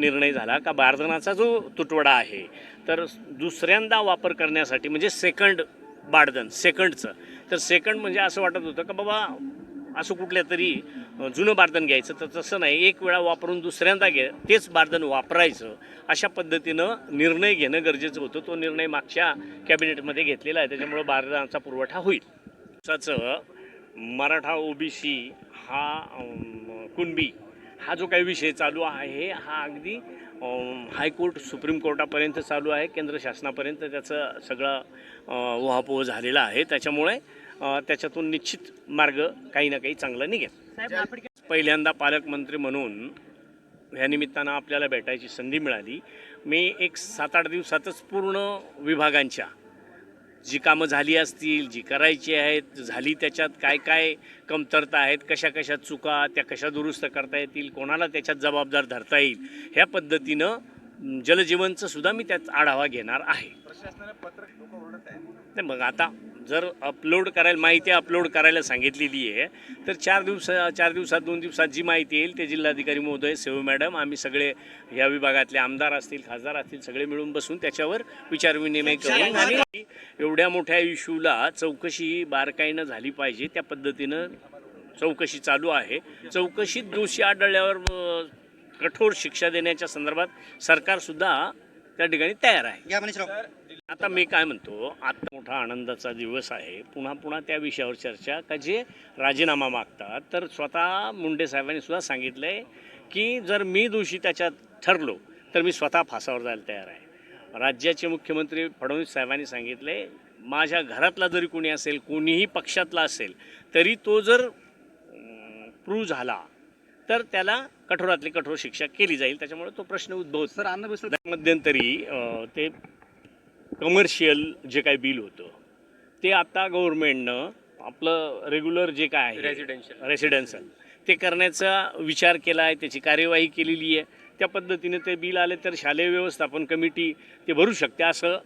निर्णय झाला का बारदानाचा जो तुटवडा आहे तर दुसऱ्यांदा वापर करण्यासाठी म्हणजे सेकंड बारदन सेकंडचं तर सेकंड म्हणजे असं वाटत होतं का बाबा असं कुठल्या तरी जुनं बारदन घ्यायचं. तर तसं नाही. एक वेळा वापरून दुसऱ्यांदा घे तेच बारदन वापरायचं. अशा पद्धतीनं निर्णय घेणं गरजेचं होतं. तो निर्णय मागच्या कॅबिनेटमध्ये घेतलेला आहे. त्याच्यामुळं बारदानाचा पुरवठा होईल. तसंच मराठा ओबीसी हा कुणबी हा जो काही विषय चालू आहे हा अगदी हायकोर्ट सुप्रीम कोर्टापर्यंत चालू आहे केंद्र शासनापर्यंत त्याचं सगळं अ, उहापोह झालेला आहे. त्याच्यामुळे त्याच्यातून निश्चित मार्ग काही ना काही चांगला निघेल. पहिल्यांदा पालकमंत्री म्हणून ह्या निमित्तानं आपल्याला भेटायची संधी मिळाली. मी एक सात आठ दिवसातच पूर्ण विभागांच्या जी कामं झाली असतील जी करायची आहेत झाली त्याच्यात काय काय कमतरता आहेत कशा कशा चुका त्या कशा दुरुस्त करता येतील कोणाला त्याच्यात जबाबदार धरता येईल ह्या पद्धतीनं जलजीवनचं सुद्धा मी त्यात आढावा घेणार आहे. नाही मग आता जर अपलोड करायला माहिती अपलोड करायला सांगितलेली आहे तर चार दिवस चार दिवसात दोन दिवसात जी माहिती येईल ते जिल्हाधिकारी महोदय सेव मॅडम आम्ही सगळे या विभागातले आमदार असतील खासदार असतील सगळे मिळून बसून त्याच्यावर विचारविनिमय करून आणि एवढ्या मोठ्या इश्यूला चौकशी बारकाईनं झाली पाहिजे त्या पद्धतीनं चौकशी चालू आहे. चौकशीत दोषी आढळल्यावर कठोर शिक्षा देण्याच्या संदर्भात सरकारसुद्धा त्या ठिकाणी तयार आहे. आता मी काय म्हणतो आता मोठा आनंदाचा दिवस आहे. पुन्हा पुन्हा त्या विषयावर चर्चा. का जे राजीनामा मागतात तर स्वतः मुंडे साहेबांनी सुद्धा सांगितलं आहे की जर मी दोषी त्याच्यात ठरलो तर मी स्वतः फासावर जायला तयार आहे. राज्याचे मुख्यमंत्री फडणवीस साहेबांनी सांगितले माझ्या घरातला जरी कोणी असेल कोणीही पक्षातला असेल तरी तो जर प्रूव्ह झाला तर त्याला कठोरातली कठोर शिक्षा केली जाईल. त्याच्यामुळे तो प्रश्न उद्भवत. सर अन्न मध्यंतरी ते कमर्शियल जे काही बिल होतं ते आता गव्हर्नमेंटनं आपलं रेग्युलर जे काय आहे रेसिडेन्शियल रेसिडेन्शियल ते करण्याचा विचार केला आहे त्याची कार्यवाही केलेली आहे. त्या पद्धतीने ते बिल आले तर शालेय व्यवस्थापन कमिटी ते भरू शकते असं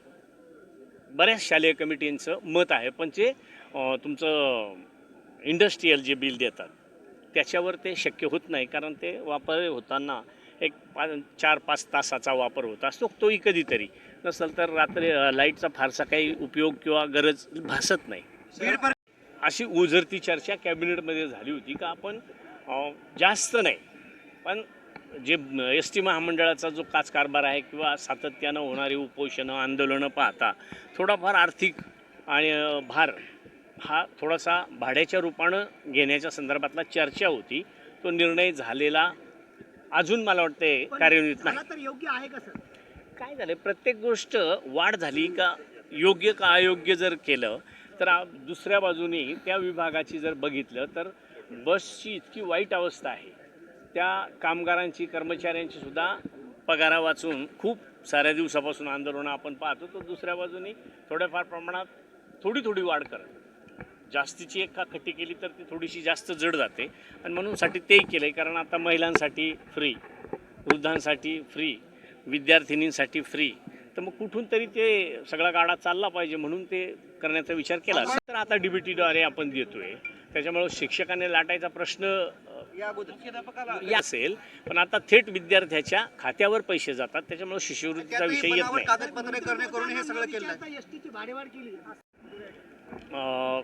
बऱ्याच शालेय कमिटींचं मत आहे. पण ते तुमचं इंडस्ट्रीयल जे बिल देतात त्याच्यावर ते शक्य होत नाही. कारण ते वापर होताना एक पा चार पाच तासाचा वापर होत असतो तोही कधीतरी नसेल तर रात्री लाईटचा फारसा काही उपयोग किंवा गरज भासत नाही. अशी उझरती चर्चा कॅबिनेटमध्ये झाली होती का आपण जास्त नाही. पण जे एस टी महामंडळाचा जो काचकारभार आहे किंवा सातत्यानं होणारी उपोषणं आंदोलनं पाहता थोडाफार आर्थिक आणि भार हा थोडासा भाड्याच्या रूपानं घेण्याच्या संदर्भातला चर्चा होती. तो निर्णय झालेला अजून मला वाटते कार्यान्वित नाही. तर योग्य आहे का सर? काय झालं? प्रत्येक गोष्ट वाढ झाली का योग्य का अयोग्य जर केलं तर दुसऱ्या बाजूने त्या विभागाची जर बघितलं तर बसची इतकी वाईट अवस्था आहे. त्या कामगारांची कर्मचाऱ्यांची सुद्धा पगारा वाचून खूप साऱ्या दिवसापासून आंदोलनं आपण पाहतो तर दुसऱ्या बाजूने थोड्याफार प्रमाणात थोडी थोडी वाढ करत. जास्तीची एक का खट्टी केली तर ती थोडीशी जास्त जड जाते. आणि म्हणूनसाठी तेही केलं आहे कारण आता महिलांसाठी फ्री वृद्धांसाठी फ्री विद्यार्थिनींसाठी फ्री तर मग कुठून तरी ते सगळा गाडा चालला पाहिजे म्हणून ते करण्याचा विचार केला. असेल. तर आता डी बी टीद्वारे आपण देतोय. त्याच्यामुळं शिक्षकाने लाटायचा प्रश्न या असेल. पण आता थेट विद्यार्थ्याच्या खात्यावर पैसे जातात. त्याच्यामुळे शिष्यवृत्तीचा विषय येत नाही. कागदपत्रे करणे करून हे सगळं केलं आता एसटीची भाडेवाढ केली. अ,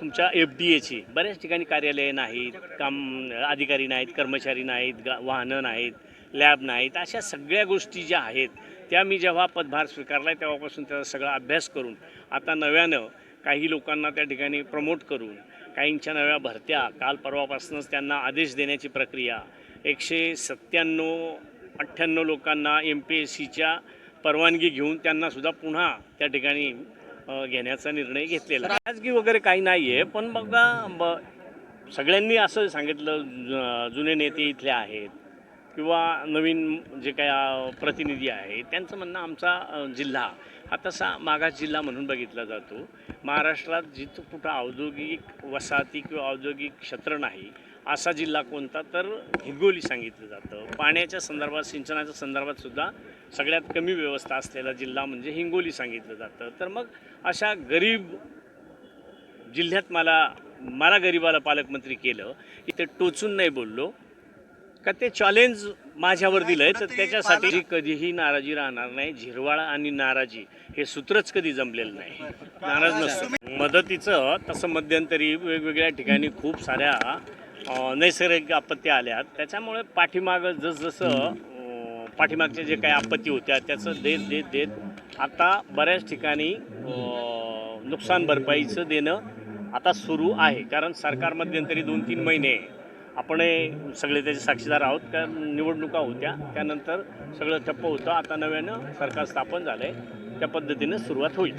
तुमच्या एफ डी एची बऱ्याच ठिकाणी कार्यालये नाहीत काम अधिकारी नाहीत कर्मचारी नाहीत गा वाहनं नाहीत. लॅब नाहीत अशा सगळ्या गोष्टी ज्या आहेत त्या मी जेव्हा पदभार स्वीकारला आहे तेव्हापासून त्याचा सगळा अभ्यास करून आता नव्यानं काही लोकांना त्या ठिकाणी प्रमोट करून काहींच्या नव्या भरत्या काल परवापासूनच त्यांना आदेश देण्याची प्रक्रिया एकशे सत्त्याण्णव अठ्ठ्याण्णव लोकांना एम पी एस सीच्या परवानगी घेऊन त्यांनासुद्धा पुन्हा त्या ठिकाणी घेण्याचा निर्णय घेतलेला खाजगी वगैरे काही नाही आहे पण बघा ब- सगळ्यांनी असं सांगितलं जु- जुने नेते इथले आहेत किंवा नवीन जे काय प्रतिनिधी आहे त्यांचं म्हणणं आमचा जिल्हा हा तसा मागास जिल्हा म्हणून बघितला जातो. महाराष्ट्रात जिथं कुठं औद्योगिक वसाहती किंवा औद्योगिक क्षेत्र नाही असा जिल्हा कोणता? तर हिंगोली सांगितलं जातं. पाण्याच्या संदर्भात सिंचनाच्या संदर्भात सुद्धा सगळ्यात कमी व्यवस्था असलेला जिल्हा म्हणजे हिंगोली सांगितलं जातं. तर मग अशा गरीब जिल्ह्यात मला मला गरिबाला पालकमंत्री केलं इथे टोचून नाही बोललो. का ते चॅलेंज माझ्यावर दिलंय तर त्याच्यासाठी कधीही नाराजी राहणार नाही. झिरवाळा आणि नाराजी हे सूत्रच कधी जमलेलं नाही. नाराज नसतो. मदतीचं तसं मध्यंतरी वेगवेगळ्या ठिकाणी खूप साऱ्या नैसर्गिक आपत्ती आल्या त्याच्यामुळे पाठीमागं जसजसं पाठीमागच्या जे काही आपत्ती होत्या त्याचं देत देत देत आता बऱ्याच ठिकाणी नुकसान भरपाईचं देणं आता सुरू आहे. कारण सरकार मध्यंतरी दोन तीन महिने आपण हे सगळे त्याचे साक्षीदार आहोत. कारण निवडणुका होत्या. त्यानंतर सगळं ठप्प होतं. आता नव्यानं सरकार स्थापन झालंय. त्या पद्धतीनं सुरुवात होईल.